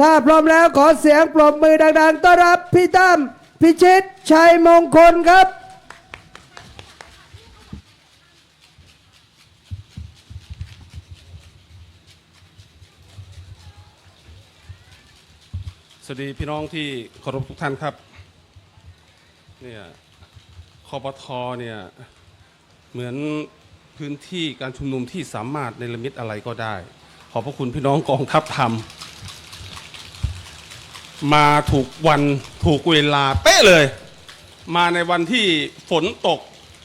ถ้าพร้อมแล้วขอเสียงปรบมือดัง ๆ ต้อนรับพี่ตั้มพิชิตชัยมงคลครับ สวัสดีพี่น้องที่เคารพทุกท่านครับเนี่ยคอปทเนี่ยเหมือนพื้นที่การชุมนุมที่สามารถในละมิตอะไรก็ได้ ขอบพระคุณพี่น้องกองทัพธรรม มาถูกวันถูกเวลาเป๊ะเลย มาในวันที่ฝนตก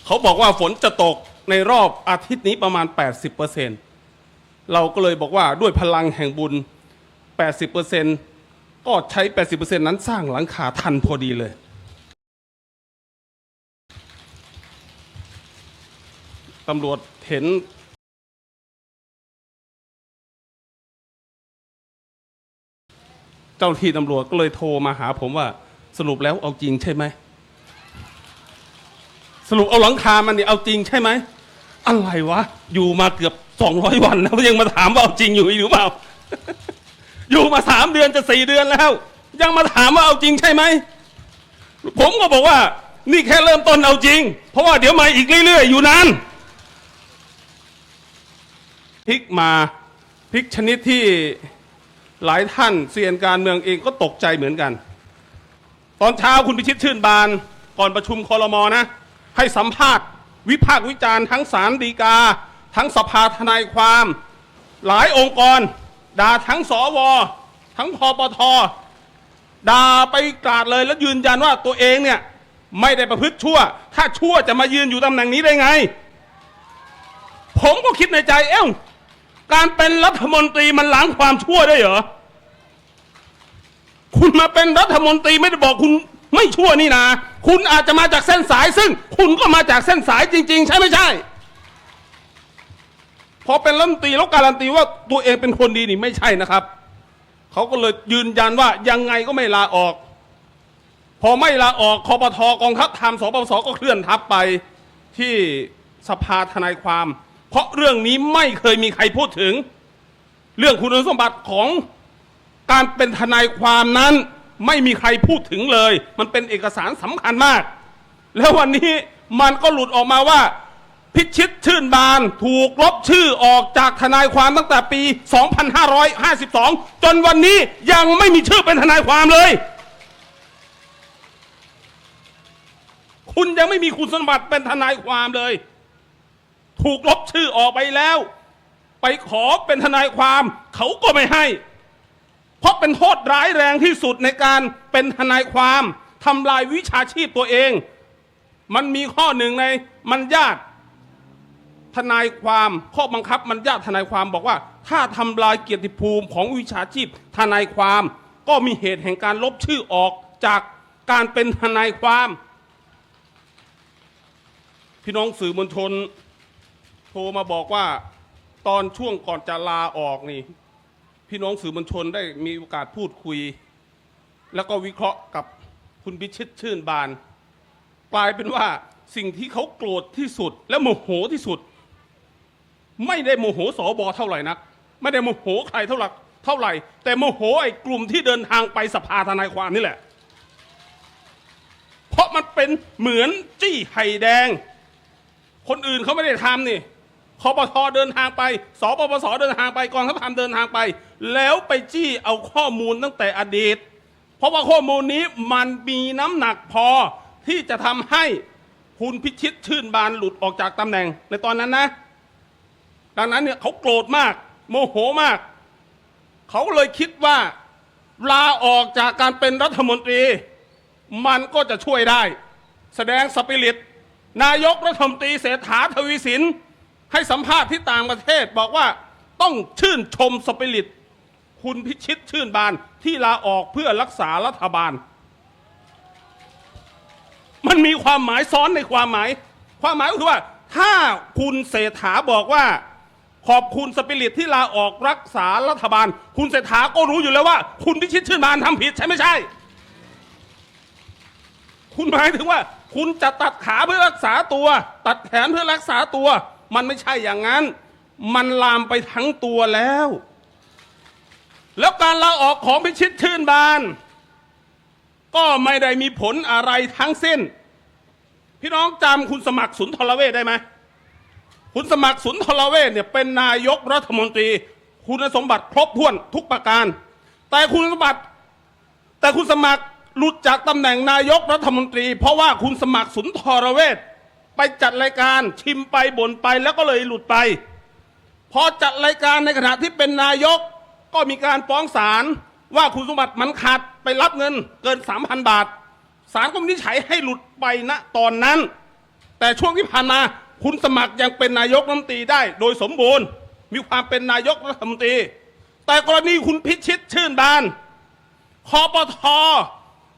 เขาบอกว่าฝนจะตกในรอบอาทิตย์นี้ประมาณ 80%เราก็เลยบอกว่าด้วยพลังแห่งบุญ 80%ก็ใช้ 80%นั้นสร้างหลังคาทันพอดีเลยตำรวจเห็น เจ้าที่ตำรวจก็เลยโทรมาหาผมว่าสรุปแล้วเอาจริงใช่ไหม สรุปเอาหลังคามันนี่เอาจริงใช่ไหม อะไรวะ อยู่มาเกือบ200วันแล้วยังมาถามว่าเอาจริงอยู่อีหรือเปล่า อยู่มาสามเดือนจะสี่เดือนแล้ว ยังมาถามว่าเอาจริงใช่ไหม ผมก็บอกว่า นี่แค่เริ่มต้นเอาจริง เพราะว่าเดี๋ยวมาอีกเรื่อยๆ อยู่นานพลิกมาพลิกชนิดที่ หลายท่านเซียนการเมืองเองก็ตกใจเหมือนกัน ตอนเช้าคุณพิชิตชื่นบาน ก่อนประชุมคอรมอนะ ให้สัมภาษณ์ วิพากษ์วิจารณ์ทั้งศาลฎีกา ทั้งสภาทนายความ หลายองค์กรด่าทั้งสวทั้งพปทด่าไปกราดเลยแล้วยืนยันว่าตัวเองเนี่ยไม่ได้ประพฤติชั่ว ถ้าชั่วจะมายืนอยู่ตำแหน่งนี้ได้ไง ผมก็คิดในใจเอ้า การเป็นรัฐมนตรีมันล้างความชั่วได้เหรอ คุณมาเป็นรัฐมนตรีไม่ได้บอกคุณไม่ชั่วนี่นะ คุณอาจจะมาจากเส้นสายซึ่ง คุณก็มาจากเส้นสายจริง ๆ ใช่ไม่ใช่ พอเป็นรัฐมนตรีแล้วการันตีว่าตัวเองเป็นคนดีนี่ไม่ใช่นะครับ เขาก็เลยยืนยันว่ายังไงก็ไม่ลาออก พอไม่ลาออกคอปทกองทัพธรรมสปสก็เคลื่อนทัพไปที่สภาทนายความ เพราะเรื่องนี้ไม่เคยมีใครพูดถึง เรื่องคุณสมบัติของการเป็นทนายความนั้น ไม่มีใครพูดถึงเลย มันเป็นเอกสารสำคัญมาก แล้ววันนี้มันก็หลุดออกมาว่า พิชิตชื่นบานถูกลบชื่อออกจากทนายความตั้งแต่ปี 2552 จนวันนี้ยังไม่มีชื่อเป็นทนายความเลย คุณยังไม่มีคุณสมบัติเป็นทนายความเลย ถูกลบชื่อออกไปแล้ว ไปขอเป็นทนายความ เขาก็ไม่ให้ เพราะเป็นโทษร้ายแรงที่สุดในการเป็นทนายความทำลายวิชาชีพตัวเอง มันมีข้อหนึ่งในมันญาติทนายความข้อบังคับมันญาติทนายความบอกว่า ถ้าทำลายเกียรติภูมิของวิชาชีพทนายความ ก็มีเหตุแห่งการลบชื่อออกจากการเป็นทนายความ พี่น้องสื่อมวลชน ทรมาบอกว่าตอนช่วงก่อนจะลาออกนี่ พี่น้องสื่อมวลชนได้มีโอกาสพูดคุย แล้วก็วิเคราะห์กับคุณพิชิตชื่นบาน กลายเป็นว่าสิ่งที่เขาโกรธที่สุด และโมโหที่สุด ไม่ได้โมโหสอบอเท่าไหร่นัก ไม่ได้โมโหใครเท่าไหร่เท่าไหร่ แต่โมโหไอ้กลุ่มที่เดินทางไปสภาทนายความนี่แหละ เพราะมันเป็นเหมือนจี้ไห่แดง คนอื่นเขาไม่ได้ทำนี่ คอปทเดินทางไป สปปสเดินทางไปกองทัพธรรมเดินทางไป แล้วไปจี้เอาข้อมูลตั้งแต่อดีต เพราะว่าข้อมูลนี้มันมีน้ำหนักพอที่จะทำให้คุณพิชิตชื่นบานหลุดออกจากตำแหน่งในตอนนั้นนะ ดังนั้นเนี่ยเขาโกรธมาก โมโหมาก เขาเลยคิดว่าลาออกจากการเป็นรัฐมนตรี มันก็จะช่วยได้ แสดงสปิริต นายกรัฐมนตรีเศรษฐาทวีสิน ให้สัมภาษณ์ที่ต่างประเทศบอกว่าต้องชื่นชมสปิริต คุณพิชิตชื่นบานที่ลาออกเพื่อรักษารัฐบาล มันมีความหมายซ้อนในความหมาย ความหมายก็คือว่า ถ้าคุณเศรษฐาบอกว่า ขอบคุณสปิริตที่ลาออกรักษารัฐบาล คุณเศรษฐาก็รู้อยู่แล้วว่า คุณพิชิตชื่นบานทำผิดใช่ไม่ใช่ คุณหมายถึงว่า คุณจะตัดขาเพื่อรักษาตัว ตัดแขนเพื่อรักษาตัว มันไม่ใช่อย่างนั้น มันลามไปทั้งตัวแล้ว แล้วการลาออกของพิชิตชื่นบาน ก็ไม่ได้มีผลอะไรทั้งสิ้น พี่น้องจำคุณสมัครสุนทรเวชได้ไหมคุณสมัครสุนทรเวชเนี่ยเป็นนายกรัฐมนตรี คุณสมบัติครบถ้วนทุกประการ แต่คุณสมบัติ แต่คุณสมัครหลุดจากตำแหน่งนายกรัฐมนตรี เพราะว่าคุณสมัครสุนทรเวช ไปจัดรายการชิมไปบ่นไปแล้วก็เลยหลุดไปพอจัดรายการในขณะที่เป็นนายก ก็มีการฟ้องศาลว่าคุณสมบัติมันขาดไปรับเงินเกิน 3,000 บาทศาลก็วินิจฉัยให้หลุดไปณตอนนั้น แต่ช่วงที่ผ่านมาคุณสมัครยังเป็นนายกรัฐมนตรีได้ โดยสมบูรณ์ มีความเป็นนายกรัฐมนตรี แต่กรณีคุณพิชิตชื่นบานคอปท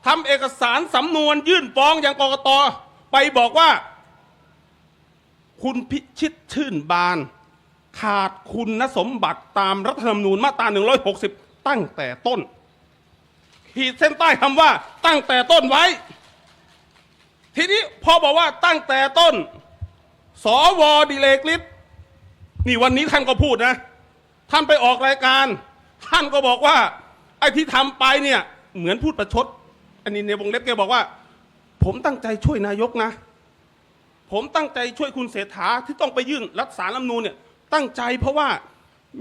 ทำเอกสารสำนวนยื่นฟ้องยังกกตไปบอกว่า คุณพิชิตชื่นบาน ขาดคุณสมบัติตามรัฐธรรมนูญมาตรา 160 ตั้งแต่ต้น ขีดเส้นใต้คำว่า ตั้งแต่ต้นไว้ ทีนี้พอบอกว่าตั้งแต่ต้น สวดิเลกฤทธิ์นี่วันนี้ท่านก็พูดนะ ท่านไปออกรายการ ท่านก็บอกว่า ไอ้ที่ทำไปเนี่ย เหมือนพูดประชด อันนี้ในวงเล็บแกบอกว่า ผมตั้งใจช่วยนายกนะ ผมตั้งใจช่วยคุณเศรษฐาที่ต้องไปยื่นรัฐสารรัฐธรรมนูญเนี่ยตั้งใจเพราะว่า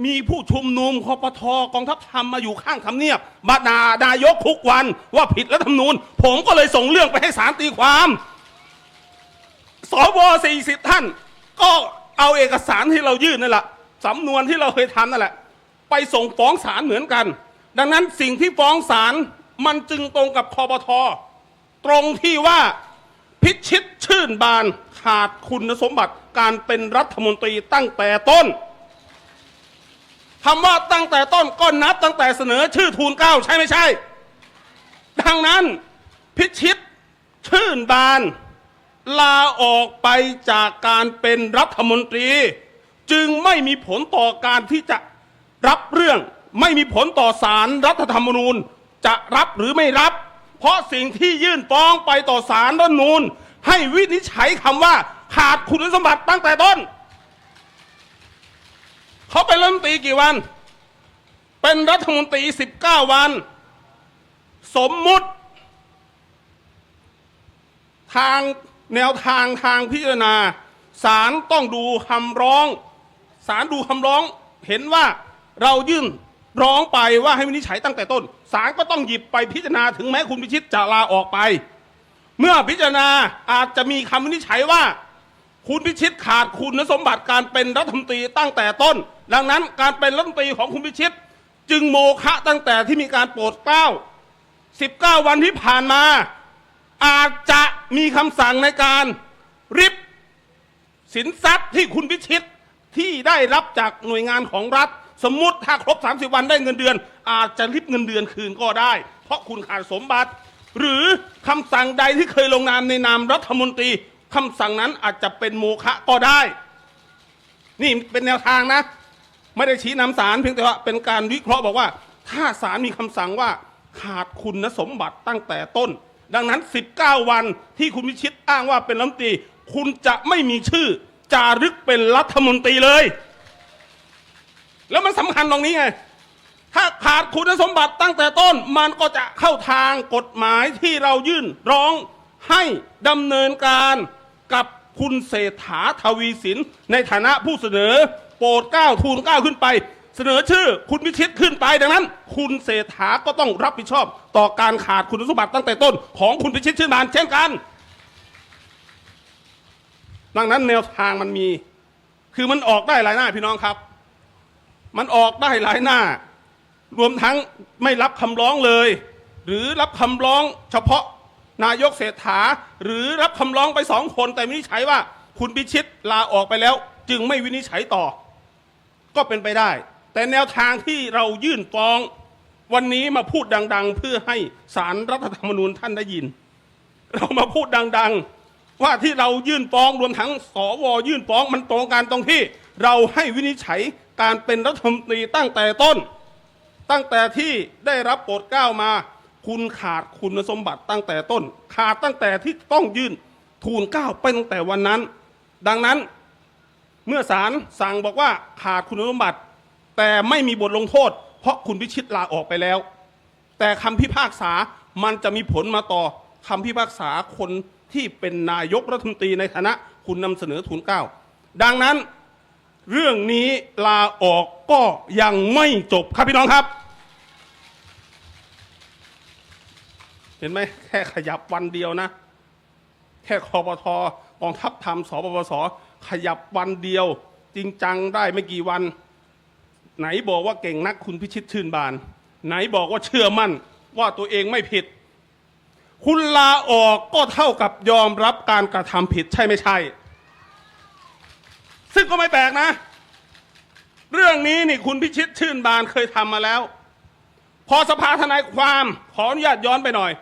มีผู้ชุมนุมคอปทกองทัพธรรมมาอยู่ข้างทำเนียบมาดานายกทุกวันว่าผิดรัฐธรรมนูญ ผมก็เลยส่งเรื่องไปให้ศาลตีความสวสี่สิบท่าน ก็เอาเอกสารที่เรายื่นนั่นแหละสำนวนที่เราเคยทำนั่นแหละ ไปส่งฟ้องศาลเหมือนกัน ดังนั้นสิ่งที่ฟ้องศาลมันจึงตรงกับคอปทตรงที่ว่าพิชิตชื่นบาน ขาดคุณสมบัติการเป็นรัฐมนตรีตั้งแต่ต้นคำว่าตั้งแต่ต้นก็นับตั้งแต่เสนอชื่อทูลเก้าใช่ไม่ใช่ ดังนั้นพิชิตชื่นบาน ลาออกไปจากการเป็นรัฐมนตรี จึงไม่มีผลต่อการที่จะรับเรื่อง ไม่มีผลต่อสารรัฐธรรมนูญจะรับหรือไม่รับ เพราะสิ่งที่ยื่นฟ้องไปต่อสารรัฐธรรมนูญ ให้วินิจฉัยคำว่า ขาดคุณสมบัติตั้งแต่ต้น เขาเป็นรัฐมนตรีกี่วัน เป็นรัฐมนตรี 19 วัน สมมุติ ทางแนวทางทางพิจารณาศาลต้องดูคำร้องศาลดูคำร้องเห็นว่าเรายื่นร้องไปว่าให้วินิจฉัยตั้งแต่ต้นศาลก็ต้องหยิบไปพิจารณาถึงแม้คุณพิชิตจะลาออกไป เมื่อพิจารณาอาจจะมีคำวินิจฉัยว่า คุณพิชิตขาดคุณสมบัติการเป็นรัฐมนตรีตั้งแต่ต้น ดังนั้นการเป็นรัฐมนตรีของคุณพิชิต จึงโมฆะตั้งแต่ที่มีการโปรดเกล้า 19 วันที่ผ่านมา อาจจะมีคำสั่งในการริบสินทรัพย์ที่คุณพิชิตที่ได้รับจากหน่วยงานของรัฐ สมมุติถ้าครบ 30 วันได้เงินเดือน อาจจะริบเงินเดือนคืนก็ได้ เพราะคุณขาดสมบัติ หรือคำสั่งใดที่เคยลงนามในนามรัฐมนตรีคำสั่งนั้นอาจจะเป็นโมฆะก็ได้ นี่เป็นแนวทางนะ ไม่ได้ชี้นำสารเพียงแต่ว่าเป็นการวิเคราะห์บอกว่า ถ้าสารมีคำสั่งว่าขาดคุณสมบัติตั้งแต่ต้น ดังนั้น 19 วันที่คุณวิชิตอ้างว่าเป็นรัฐมนตรี คุณจะไม่มีชื่อจารึกเป็นรัฐมนตรีเลย แล้วมันสำคัญตรงนี้ไง ถ้าขาดคุณสมบัติตั้งแต่ต้นมันก็จะเข้าทางกฎหมายที่เรายื่นร้องให้ดำเนินการกับคุณเศรษฐาทวีสิน ในฐานะผู้เสนอ โปรดเกล้าทูลเกล้าขึ้นไป เสนอชื่อคุณพิชิตขึ้นไปดังนั้น คุณเศรษฐาก็ต้องรับผิดชอบ ต่อการขาดคุณสมบัติตั้งแต่ต้น ของคุณพิชิตชื่นบานเช่นกัน ดังนั้นแนวทางมันมี คือมันออกได้หลายหน้าพี่น้องครับ มันออกได้หลายหน้า รวมทั้งไม่รับคำร้องเลย หรือรับคำร้องเฉพาะนายกเศรษฐา หรือรับคำร้องไปสองคน แต่วินิจฉัยว่า คุณพิชิตลาออกไปแล้ว จึงไม่วินิจฉัยต่อ ก็เป็นไปได้ แต่แนวทางที่เรายื่นฟ้อง วันนี้มาพูดดัง ๆ เพื่อให้สารรัฐธรรมนูญท่านได้ยิน เรามาพูดดัง ๆ ว่าที่เรายื่นฟ้องรวมทั้งสวยื่นฟ้องมันตรงกันตรงที่ เราให้วินิจฉัยการเป็นรัฐมนตรีตั้งแต่ต้น ตั้งแต่ที่ได้รับโปรดเกล้ามา คุณขาดคุณสมบัติตั้งแต่ต้น ขาดตั้งแต่ที่ต้องยื่นทูลเกล้าไปตั้งแต่วันนั้น ดังนั้นเมื่อศาลสั่งบอกว่าขาดคุณสมบัติ แต่ไม่มีบทลงโทษ เพราะคุณพิชิตลาออกไปแล้ว แต่คำพิพากษามันจะมีผลมาต่อคำพิพากษาคนที่เป็นนายกรัฐมนตรีในฐานะคุณนำเสนอทุนเกล้าดังนั้น เรื่องนี้ลาออกก็ยังไม่จบครับพี่น้องครับ เห็นไหมแค่ขยับวันเดียวนะ แค่คอปทกองทัพทำสปปสขยับวันเดียว จริงจังได้ไม่กี่วัน ไหนบอกว่าเก่งนักคุณพิชิตชื่นบาน ไหนบอกว่าเชื่อมั่นว่าตัวเองไม่ผิด คุณลาออกก็เท่ากับยอมรับการกระทำผิดใช่ไม่ใช่ ซึ่งก็ไม่แปลกนะ เรื่องนี้นี่คุณพิชิตชื่นบานเคยทำมาแล้ว พอสภาทนายความขออนุญาตย้อนไปหน่อย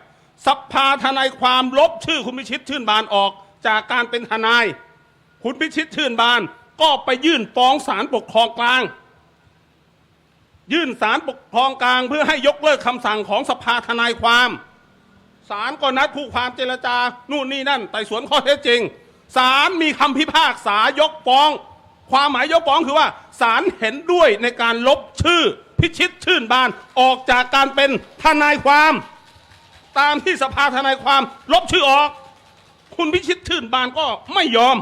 สภาทนายความลบชื่อคุณพิชิตชื่นบานออกจากการเป็นทนาย คุณพิชิตชื่นบานก็ไปยื่นฟ้องศาลปกครองกลาง ยื่นศาลปกครองกลาง เพื่อให้ยกเลิกคำสั่งของสภาทนายความศาลก็นัดผู้ความเจรจา นู่นนี่นั่นไต่สวนข้อเท็จจริง ศาลมีคำพิพากษายกฟ้อง ความหมายยกฟ้องคือว่าศาลเห็นด้วยในการลบชื่อพิชิตชื่นบานออกจากการเป็นทนายความ ตามที่สภาทนายความลบชื่อออก คุณพิชิตชื่นบานก็ไม่ยอม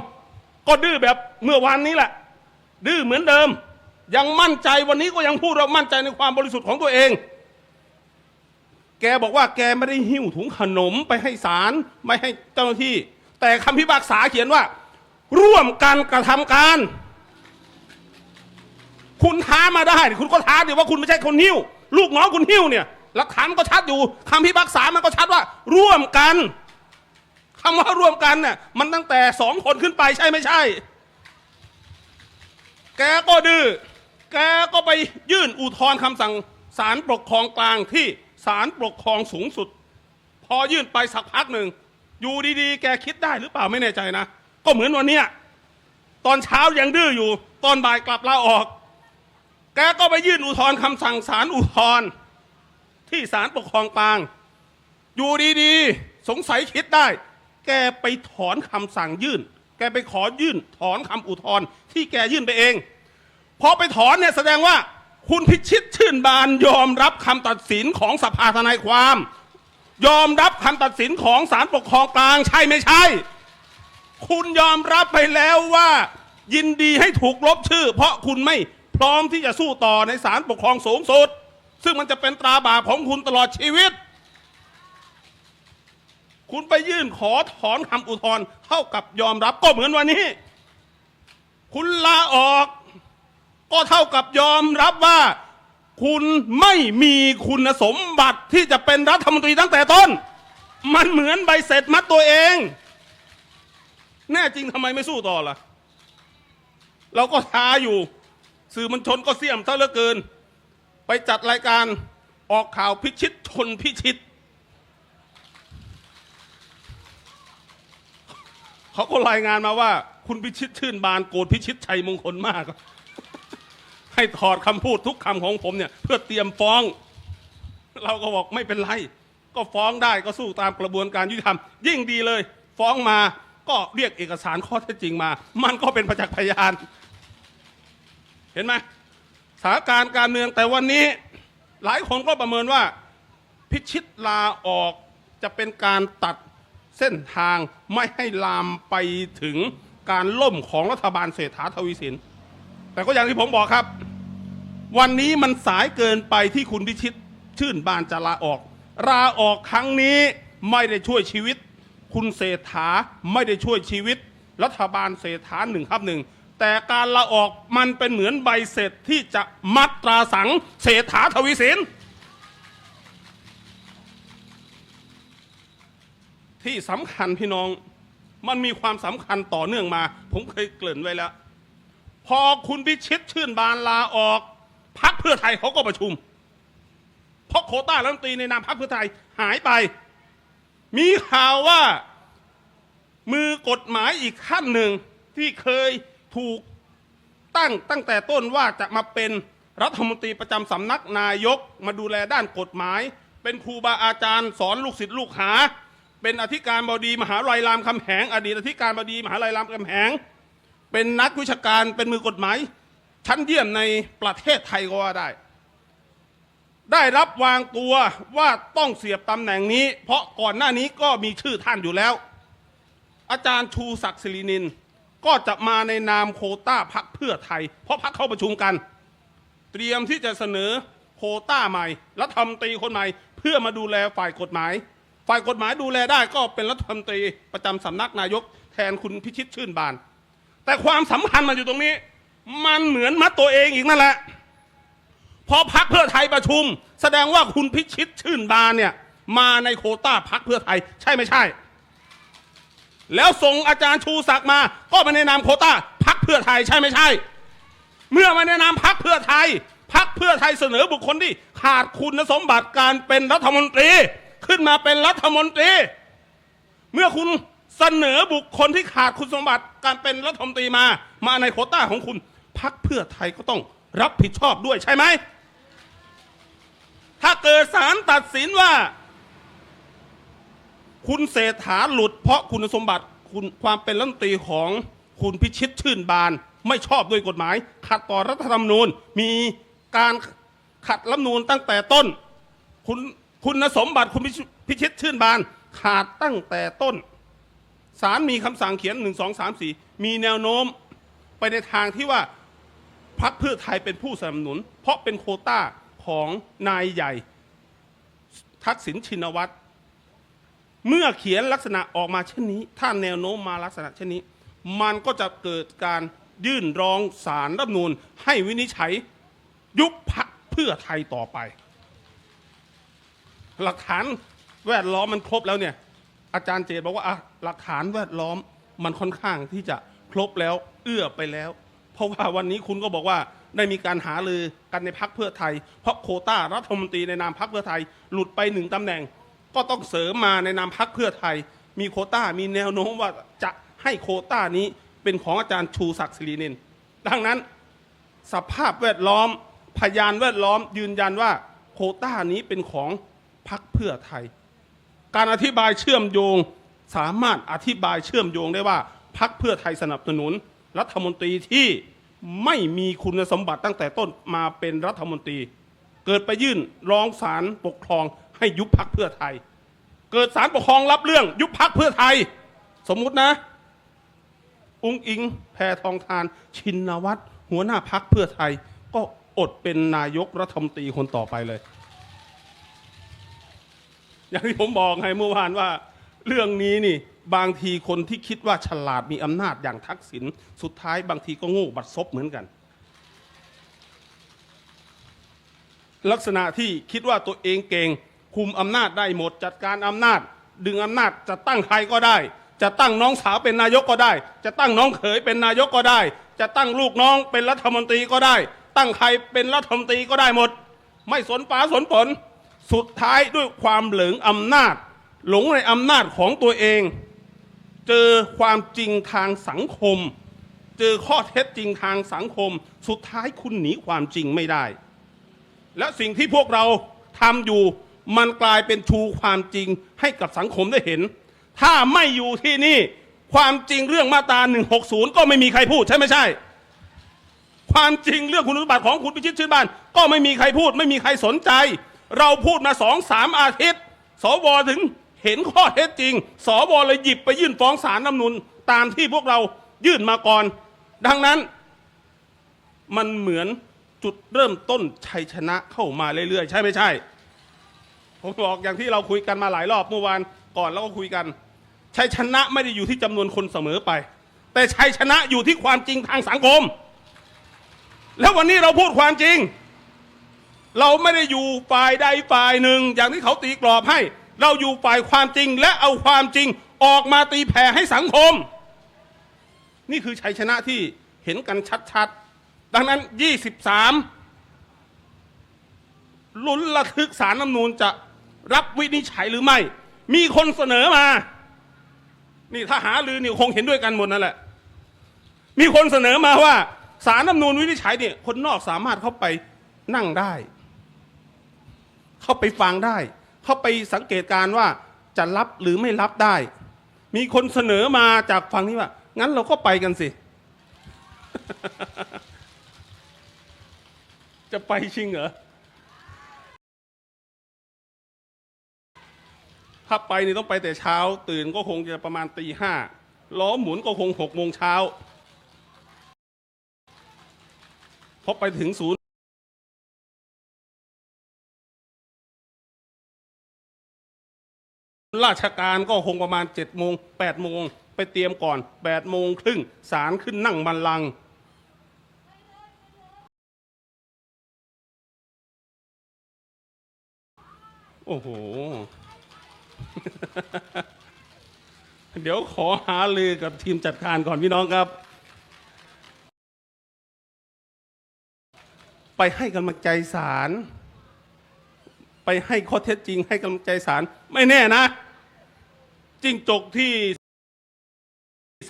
ก็ดื้อแบบเมื่อวานนี้แหละ ดื้อเหมือนเดิม ยังมั่นใจวันนี้ก็ยังพูดเรามั่นใจในความบริสุทธิ์ของตัวเอง แกบอกว่าแกไม่ได้หิ้วถุงขนมไปให้ศาลไม่ให้เจ้าหน้าที่ แต่คำพิพากษาเขียนว่า ร่วมกันกระทำการ คุณท้ามาได้ คุณก็ท้าดิว่าคุณไม่ใช่คนหิ้ว ลูกน้องคุณหิ้วเนี่ยหลักฐานมันก็ชัดอยู่คำพิพากษามันก็ชัดว่า ร่วมกันคำว่าร่วมกันเนี่ยมันตั้งแต่สองคนขึ้นไปใช่ไม่ใช่ แกก็ดื้อแกก็ไปยื่นอุทธรณ์คำสั่งศาลปกครองกลางที่ศาลปกครองสูงสุด พอยื่นไปสักพักหนึ่ง อยู่ดีๆ แกคิดได้หรือเปล่าไม่แน่ใจนะ ก็เหมือนวันเนี้ยตอนเช้ายังดื้ออยู่ ตอนบ่ายกลับลาออก แกก็ไปยื่นอุทธรณ์คำสั่งศาลอุทธรณ์ที่ศาลปกครองกลาง อยู่ดีๆ สงสัยคิดได้ แกไปถอนคำสั่งยื่น แกไปขอยื่นถอนคำอุทธรณ์ที่แกยื่นไปเองพอไปถอนเนี่ยแสดงว่าคุณพิชิตชื่นบานยอมรับคำตัดสินของสภาทนายความ ยอมรับคำตัดสินของศาลปกครองกลางใช่ไม่ใช่ คุณยอมรับไปแล้วว่า ยินดีให้ถูกลบชื่อ เพราะคุณไม่พร้อมที่จะสู้ต่อในศาลปกครองสูงสุด ซึ่งมันจะเป็นตราบาปของคุณตลอดชีวิต คุณไปยื่นขอถอนคำอุทธรณ์เท่ากับยอมรับก็เหมือนวันนี้ คุณลาออก ก็เท่ากับยอมรับว่า คุณไม่มีคุณสมบัติที่จะเป็นรัฐมนตรีตั้งแต่ต้น มันเหมือนใบเสร็จมัดตัวเอง แน่จริงทำไมไม่สู้ต่อล่ะ เราก็ท้าอยู่ สื่อมวลชนก็เสี่ยมเท่าเหลือเกิน ไปจัดรายการออกข่าวพิชิตชนพิชิต เขาก็รายงานมาว่า คุณพิชิตชื่นบานโกรธพิชิตชัยมงคลมาก ให้ถอดคำพูดทุกคำของผมเนี่ย เพื่อเตรียมฟ้อง เราก็บอกไม่เป็นไร ก็ฟ้องได้ก็สู้ตามกระบวนการยุติธรรม ยิ่งดีเลย ฟ้องมาก็เรียกเอกสารข้อเท็จจริงมา มันก็เป็นประจักษ์พยาน เห็นไหมสถานการณ์การเมืองแต่วันนี้ หลายคนก็ประเมินว่า พิชิตลาออกจะเป็นการตัดเส้นทางไม่ให้ลามไปถึงการล่มของรัฐบาลเศรษฐาทวีสิน แต่ก็อย่างที่ผมบอกครับ วันนี้มันสายเกินไปที่คุณพิชิตชื่นบานจะลาออกลาออกครั้งนี้ไม่ได้ช่วยชีวิต คุณเศรษฐาไม่ได้ช่วยชีวิต รัฐบาลเศรษฐาหนึ่งครับหนึ่งแต่การลาออกมันเป็นเหมือนใบเสร็จที่จะมัดตราสังเศรษฐาทวีสินที่สำคัญพี่น้องมันมีความสำคัญต่อเนื่องมา ผมเคยเกริ่นไว้แล้ว พอคุณพิชิตชื่นบานลาออกพักเพื่อไทยเขาก็ประชุม เพราะโคต้ารัฐมนตรีในนามพักเพื่อไทยหายไป มีข่าวว่ามือกฎหมายอีกขั้นหนึ่งที่เคยถูกตั้งตั้งแต่ต้นว่าจะมาเป็นรัฐมนตรีประจำสำนักนายกมาดูแลด้านกฎหมาย เป็นครูบาอาจารย์ สอนลูกศิษย์ลูกหา เป็นอธิการบดีมหาลัยรามคำแหง อดีตอธิการบดีมหาลัยรามคำแหง เป็นนักวิชาการเป็นมือกฎหมาย ชั้นเยี่ยมในประเทศไทยก็ว่าได้ ได้รับวางตัวว่าต้องเสียบตำแหน่งนี้ เพราะก่อนหน้านี้ก็มีชื่อท่านอยู่แล้ว อาจารย์ชูศักดิ์ศิรินิน ก็จะมาในนามโคต้าพักเพื่อไทย เพราะพักเข้าประชุมกัน เตรียมที่จะเสนอโคต้าใหม่รัฐมนตรีคนใหม่ เพื่อมาดูแลฝ่ายกฎหมาย ฝ่ายกฎหมายดูแลได้ก็เป็นรัฐมนตรีประจำสำนักนายกแทนคุณพิชิตชื่นบาน แต่ความสำคัญมันอยู่ตรงนี้ มันเหมือนมัดตัวเองอีกนั่นแหละ พอพักเพื่อไทยประชุม แสดงว่าคุณพิชิตชื่นบานเนี่ย มาในโคต้าพักเพื่อไทย ใช่ไม่ใช่ แล้วส่งอาจารย์ชูศักดิ์มา ก็มาในนามโคต้าพักเพื่อไทยใช่ไม่ใช่ เมื่อมาในนามพักเพื่อไทยพักเพื่อไทยเสนอบุคคลที่ขาดคุณสมบัติการเป็นรัฐมนตรี ขึ้นมาเป็นรัฐมนตรี เมื่อคุณ เสนอบุคคลที่ขาดคุณสมบัติการเป็นรัฐมนตรีมา มาในโคต้าของคุณพักเพื่อไทยก็ต้องรับผิดชอบด้วยใช่ไหม ถ้าเกิดศาลตัดสินว่า คุณเศรษฐาหลุดเพราะคุณสมบัติคุณความเป็นรัฐมนตรีของคุณพิชิตชื่นบาน ไม่ชอบด้วยกฎหมาย ขัดต่อรัฐธรรมนูญมีการขัดรัฐธรรมนูญตั้งแต่ต้น คุณคุณสมบัติคุณพิชิตชื่นบาน ขาดตั้งแต่ต้น ศาลมีคำสั่งเขียนหนึ่งสองสามสี่มีแนวโน้มไปในทางที่ว่าพรรคเพื่อไทยเป็นผู้สนับสนุน เพราะเป็นโคต้าของนายใหญ่ ทักษิณชินวัตร เมื่อเขียนลักษณะออกมาเช่นนี้ ถ้าแนวโน้มมาลักษณะเช่นนี้ มันก็จะเกิดการยื่นร้องสารรัฐนูญให้วินิจฉัย ยุบพักเพื่อไทยต่อไป หลักฐานแวดล้อมมันครบแล้วเนี่ย อาจารย์เจตบอกว่าอะ หลักฐานแวดล้อมมันค่อนข้างที่จะครบแล้วเอื้อไปแล้ว เพราะว่าวันนี้คุณก็บอกว่าได้มีการหาลือกันในพักเพื่อไทย เพราะโคต้ารัฐมนตรีในนามพักเพื่อไทย หลุดไปหนึ่งตำแหน่ง ก็ต้องเสริมมาในนามพักเพื่อไทย มีโคต้ามีแนวโน้มว่าจะให้โคต้านี้เป็นของอาจารย์ชูศักดิ์ศิรินินดังนั้น สภาพแวดล้อมพยานแวดล้อมยืนยันว่าโคต้านี้เป็นของพักเพื่อไทย การอธิบายเชื่อมโยง สามารถอธิบายเชื่อมโยงได้ว่าพักเพื่อไทยสนับสนุน รัฐมนตรีที่ไม่มีคุณสมบัติตั้งแต่ต้นมาเป็นรัฐมนตรี เกิดไปยื่นร้องศาลปกครองให้ยุบพักเพื่อไทย เกิดศาลปกครองรับเรื่องยุบพักเพื่อไทย สมมุตินะ อุ้งอิง แพทองทาน ชินวัตรหัวหน้าพักเพื่อไทย ก็อดเป็นนายกรัฐมนตรีคนต่อไปเลย อย่างที่ผมบอกไงเมื่อวานว่า เรื่องนี้นี่บางทีคนที่คิดว่าฉลาดมีอำนาจอย่างทักษิณสุดท้ายบางทีก็โง่บัดซบเหมือนกัน ลักษณะที่คิดว่าตัวเองเก่งคุมอำนาจได้หมด จัดการอำนาจ ดึงอำนาจจะตั้งใครก็ได้ จะตั้งน้องสาวเป็นนายกก็ได้ จะตั้งน้องเขยเป็นนายกก็ได้ จะตั้งลูกน้องเป็นรัฐมนตรีก็ได้ ตั้งใครเป็นรัฐมนตรีก็ได้หมด ไม่สนฟ้าสนฝนสุดท้ายด้วยความเหลิงอำนาจ หลงในอำนาจของตัวเอง เจอความจริงทางสังคม เจอข้อเท็จจริงทางสังคม สุดท้ายคุณหนีความจริงไม่ได้ และสิ่งที่พวกเราทำอยู่มันกลายเป็นชูความจริงให้กับสังคมได้เห็น ถ้าไม่อยู่ที่นี่ความจริงเรื่องมาตรา 160 ก็ไม่มีใครพูดใช่ไม่ใช่ ความจริงเรื่องคุณสมบัติของคุณพิชิตชื่นบาน ก็ไม่มีใครพูด ไม่มีใครสนใจ เราพูดมาสองสามอาทิตย์ สวถึง เห็นข้อเท็จจริง สวเลยหยิบไปยื่นฟ้องศาลน้ำนุนตามที่พวกเรายื่นมาก่อน ดังนั้น มันเหมือนจุดเริ่มต้นชัยชนะเข้ามาเรื่อยๆ ใช่ไม่ใช่ ผมบอกอย่างที่เราคุยกันมาหลายรอบเมื่อวานก่อนแล้วก็คุยกัน ชัยชนะไม่ได้อยู่ที่จำนวนคนเสมอไป แต่ชัยชนะอยู่ที่ความจริงทางสังคม แล้ววันนี้เราพูดความจริง เราไม่ได้อยู่ฝ่ายใดฝ่ายหนึ่ง อย่างที่เขาตีกรอบให้ เราอยู่ฝ่ายความจริงและเอาความจริงออกมาตีแผ่ให้สังคม นี่คือชัยชนะที่เห็นกันชัดๆ ดังนั้น 23 ลุ้นระทึกสารน้ำนูนจะรับวินิจฉัยหรือไม่ มีคนเสนอมา นี่ถ้าหาลือนี่คงเห็นด้วยกันหมดนั่นแหละ มีคนเสนอมาว่าสารน้ำนูนวินิจฉัยเนี่ยคนนอกสามารถเข้าไปนั่งได้ เข้าไปฟังได้ เขาไปสังเกตการว่าจะรับหรือไม่รับได้ มีคนเสนอมาจากฝั่งนี้ว่า งั้นเราก็ไปกันสิ จะไปชิงเหรอ ถ้าไปนี่ต้องไปแต่เช้า ตื่นก็คงจะประมาณตีห้าล้อหมุนก็คงหกโมงเช้าพอไปถึงศูนย์ ราชการก็คงประมาณ7จ็ดโมงแปดโมงไปเตรียมก่อน8ปดโมงครึ่งศาลขึ้นนั่งบัลลังโอ้โห เดี๋ยวขอหาลือกับทีมจัดการก่อนพี่น้องครับ ไปให้กำลังใจศาล ไปให้ข้อเท็จจริงให้กำลังใจศาลไม่แน่นะจิ้งจกที่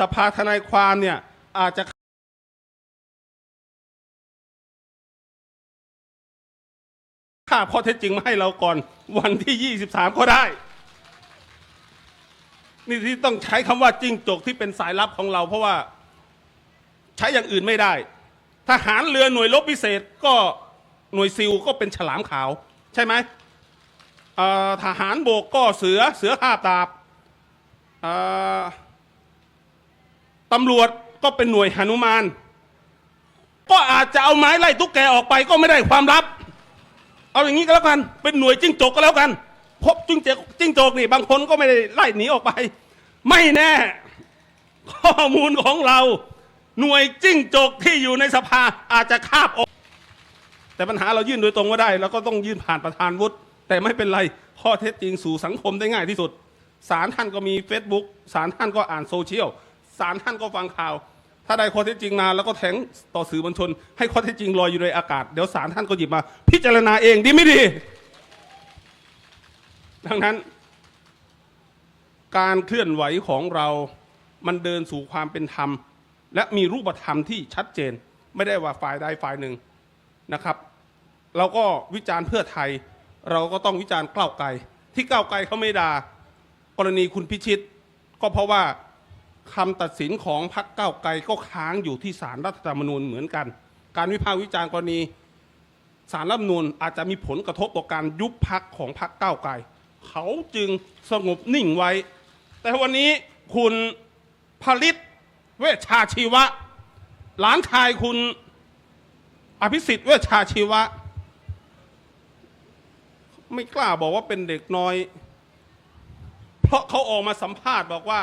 สภาทนายความเนี่ย อาจจะข้าบข้อเท็จจริงมาให้เราก่อน วันที่ 23 ก็ได้ นี่ที่ต้องใช้คำว่าจิ้งจกที่เป็นสายลับของเรา เพราะว่าใช้อย่างอื่นไม่ได้ ทหารเรือหน่วยรบพิเศษก็หน่วยซิลก็เป็นฉลามขาว ใช่ไหม เอ่อทหารโบกก็เสือเสือข้าบดาบเอ่อตำรวจก็เป็นหน่วยหนุมาน ก็อาจจะเอาไม้ไล่ตุ๊กแกออกไปก็ไม่ได้ความลับ เอาอย่างนี้ก็แล้วกัน เป็นหน่วยจิ้งจกก็แล้วกัน พบจิ้งจกจิ้งจกนี่บางคนก็ไม่ได้ไล่หนีออกไป ไม่แน่ ข้อมูลของเรา หน่วยจิ้งจกที่อยู่ในสภาอาจจะคาบออก แต่ปัญหาเรายื่นโดยตรงก็ได้ แล้วก็ต้องยื่นผ่านประธานวุฒิ แต่ไม่เป็นไรข้อเท็จจริงสู่สังคมได้ง่ายที่สุดศาลท่านก็มี Facebook ศาลท่านก็อ่านโซเชียลศาลท่านก็ฟังข่าว ถ้าได้ข้อเท็จจริงมาแล้วก็แถงต่อสื่อมวลชน ให้ข้อเท็จจริงลอยอยู่ในอากาศเดี๋ยวศาลท่านก็หยิบมา พิจารณาเองดีไม่ดี ดังนั้น การเคลื่อนไหวของเรามันเดินสู่ความเป็นธรรม และมีรูปธรรมที่ชัดเจน ไม่ได้ว่าฝ่ายใดฝ่ายหนึ่งนะครับ เราก็วิจารณ์เพื่อไทย เราก็ต้องวิจารณ์ก้าวไกลที่ก้าวไกลเขาไม่ด่ากรณีคุณพิชิต ก็เพราะว่าคำตัดสินของพรรคก้าวไกลก็ค้างอยู่ที่ศาลรัฐธรรมนูญเหมือนกัน การวิพากษ์วิจารณ์กรณีศาลรัฐธรรมนูญอาจจะมีผลกระทบต่อการยุบพักของพรรคก้าวไกลเขาจึงสงบนิ่งไว้ แต่วันนี้คุณผลิตเวชชาชีวะ หลานชายคุณอภิสิทธิ์เวชชาชีวะ ไม่กล้าบอกว่าเป็นเด็กน้อย เพราะเขาออกมาสัมภาษณ์บอกว่า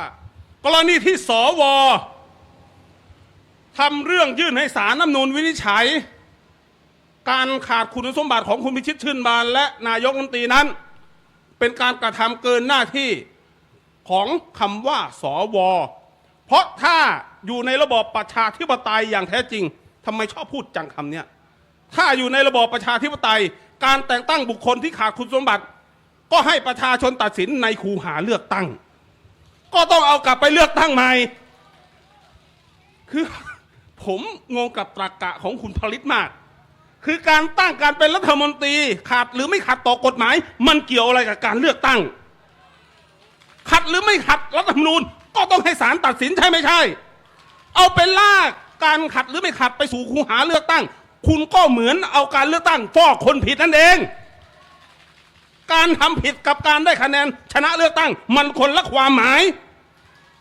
กรณีที่สวทำเรื่องยื่นให้สารน้ำนูนวินิจฉัย การขาดคุณสมบัติของคุณพิชิตชื่นบาน และนายกรัฐมนตรีนั้น เป็นการกระทำเกินหน้าที่ของคำว่าสว เพราะถ้าอยู่ในระบอบประชาธิปไตยอย่างแท้จริงทำไมชอบพูดจังคำเนี้ยถ้าอยู่ในระบอบประชาธิปไตย การแต่งตั้งบุคคลที่ขาดคุณสมบัติ ก็ให้ประชาชนตัดสินในคูหาเลือกตั้ง ก็ต้องเอากลับไปเลือกตั้งใหม่ คือผมงงกับตรรกะของคุณผลิตมาก คือการตั้งการเป็นรัฐมนตรีขัดหรือไม่ขัดต่อกฎหมาย มันเกี่ยวอะไรกับการเลือกตั้ง ขัดหรือไม่ขัดรัฐธรรมนูญ ก็ต้องให้ศาลตัดสินใช่ไม่ใช่ เอาเป็นลากการขัดหรือไม่ขัดไปสู่คูหาเลือกตั้ง คุณก็เหมือนเอาการเลือกตั้งฟอกคนผิดนั่นเอง การทำผิดกับการได้คะแนน ชนะเลือกตั้ง มันคนละความหมาย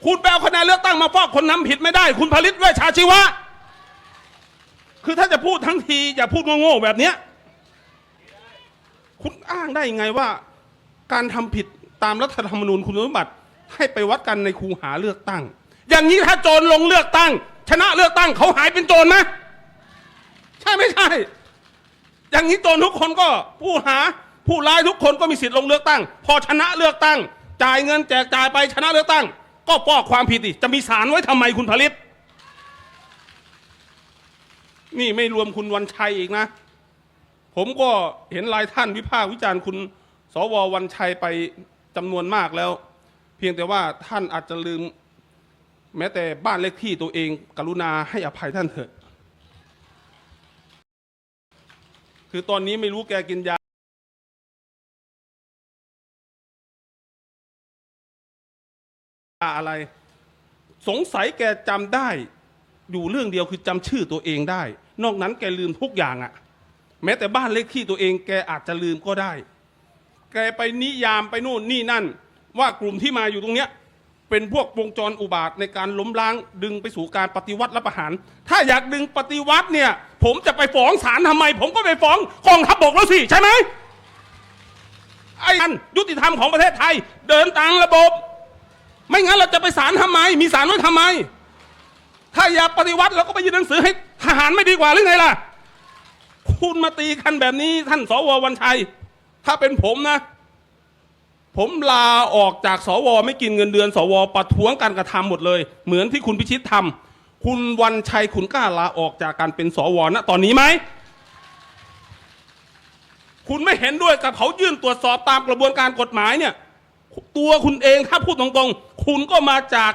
คุณไปเอาคะแนนเลือกตั้งมาฟอกคนนำผิดไม่ได้ คุณผลิตเวชชาชีวะ คือถ้าจะพูดทั้งทีอย่าพูดโง่ๆแบบเนี้ยคุณอ้างได้ยังไงว่า การทำผิดตามรัฐธรรมนูญคุณสมบัติให้ไปวัดกันในคูหาเลือกตั้ง อย่างนี้ถ้าโจรลงเลือกตั้ง ชนะเลือกตั้งเขาหายเป็นโจรไหม ใช่ไม่ใช่ อย่างนี้โจรทุกคนก็ผู้หาผู้ร้ายทุกคนก็มีสิทธิ์ลงเลือกตั้ง พอชนะเลือกตั้ง จ่ายเงินแจกจ่ายไปชนะเลือกตั้ง ก็ฟอกความผิดอีกจะมีศาลไว้ทำไมคุณผลิต นี่ไม่รวมคุณวันชัยอีกนะ ผมก็เห็นหลายท่านวิพากษ์วิจารณ์คุณ สววันชัยไปจำนวนมากแล้ว เพียงแต่ว่าท่านอาจจะลืม แม้แต่บ้านเลขที่ตัวเอง กรุณาให้อภัยท่านเถอะ คือตอนนี้ไม่รู้แกกินยาอะไร สงสัยแกจำได้ อยู่เรื่องเดียวคือจำชื่อตัวเองได้ นอกนั้นแกลืมทุกอย่างอะ่ะ แม้แต่บ้านเลขที่ตัวเองแกอาจจะลืมก็ได้ แกไปนิยามไปนู่นนี่นั่น ว่ากลุ่มที่มาอยู่ตรงเนี้ย เป็นพวกวงจรอุบาทในการล้มล้างดึงไปสู่การปฏิวัติและประหาร ถ้าอยากดึงปฏิวัติเนี่ย ผมจะไปฟ้องศาลทำไม ผมก็ไปฟ้องกองทัพบกแล้วสิใช่ไหมไอ้อันยุติธรรมของประเทศไทย เดินตามระบบ ไม่งั้นเราจะไปศาลทำไม มีศาลไว้ทำไม ถ้าอยากปฏิวัติเราก็ไปยื่นหนังสือให้ทหารไม่ดีกว่าหรือไงล่ะ คุณมาตีกันแบบนี้ท่านสววันชัย ถ้าเป็นผมนะ ผมลาออกจากสวไม่กินเงินเดือน สวประท้วงการกระทำหมดเลย เหมือนที่คุณพิชิตทำคุณวันชัยคุณกล้าลาออกจากการเป็นสวณตอนนี้ไหมคุณไม่เห็นด้วยกับเขายื่นตรวจสอบตามกระบวนการกฎหมายเนี่ย ตัวคุณเองถ้าพูดตรงๆ คุณก็มาจาก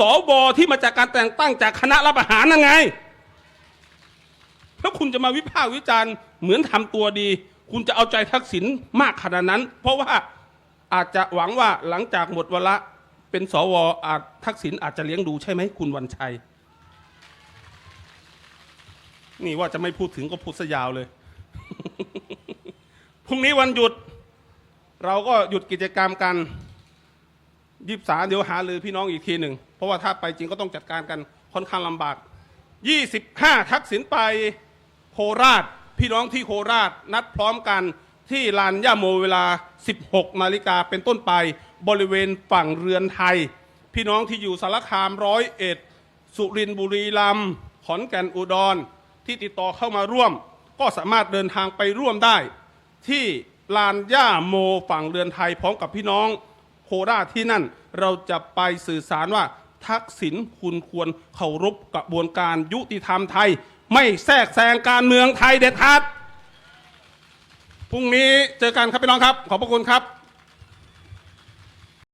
สวที่มาจากการแต่งตั้งจากคณะรับอาหารนั่นไงแล้วคุณจะมาวิพากษ์วิจารณ์เหมือนทำตัวดี คุณจะเอาใจทักษิณมากขนาดนั้น เพราะว่า อาจจะหวังว่าหลังจากหมดวาระเป็นสวอาจทักษิณอาจจะเลี้ยงดูใช่ไหมคุณวันชัย นี่ว่าจะไม่พูดถึงก็พูดซะยาวเลย พรุ่งนี้วันหยุด เราก็หยุดกิจกรรมกันยีบสาเดี๋ยวหาลือพี่น้องอีกทีหนึ่ง เพราะว่าถ้าไปจริงก็ต้องจัดการกันค่อนข้างลำบาก 25 ทักษิณไปโคราช พี่น้องที่โคราชนัดพร้อมกัน ที่ลานย่าโมเวลา 16 นาฬิกาเป็นต้นไป บริเวณฝั่งเรือนไทย พี่น้องที่อยู่สารคามร้อยเอ็ดสุรินทร์บุรีรัมย์ขอนแก่นอุดร ที่ติดต่อเข้ามาร่วม ก็สามารถเดินทางไปร่วมได้ ที่ลานย่าโมฝั่งเรือนไทยพร้อมกับพี่น้องโคราชที่นั่นเราจะไปสื่อสารว่าทักษิณคุณควรเคารพกระบวนการยุติธรรมไทย ไม่แทรกแซงการเมืองไทยเด็ดขาด พรุ่งนี้เจอกันครับพี่น้องครับ ขอบพระคุณครับ